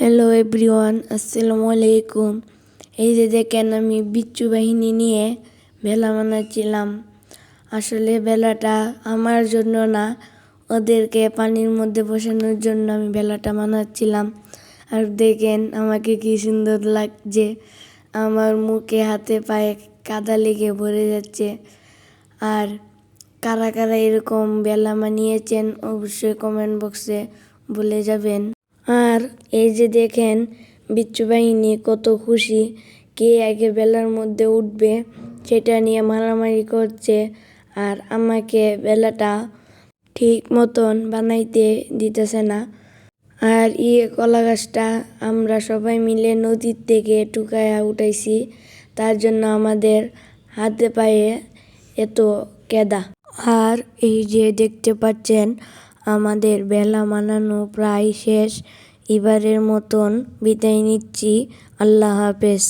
Hello everyone আসসালামু আলাইকুম। এই যে দেখেন আমি বিচ্ছু বাহিনী নিয়ে ভেলা মানাচ্ছিলাম আসলে ভেলাটা আমার জন্য না, ওদেরকে পানির মধ্যে বসানোর জন্য আমি ভেলাটা মানাচ্ছিলাম আর দেখেন আমাকে কি সুন্দর লাগছে, আমার মুখে হাতে পায়ে কাদা লেগে ভরে যাচ্ছে। আর কারা কারা এরকম বেলা মানিয়েছেন অবশ্যই কমেন্ট বক্সে বলে যাবেন। আর এই যে দেখেন বিচ্ছু বাহিনী কত খুশি, কে আগে বেলার মধ্যে উঠবে সেটা নিয়ে মারামারি করছে আর আমাকে বেলাটা ঠিক মতন বানাইতে দিতেছে না। আর ইয়ে কলা গাছটা আমরা সবাই মিলে নদীর থেকে টুকায়া উঠাইছি, তার জন্য আমাদের হাতে পায়ে এত কেদা। আর এই যে দেখতে পাচ্ছেন, আমাদের বেলা মানানো প্রায় শেষ। এবারের মতন বিদায় নিচ্ছি। আল্লাহ হাফেজ।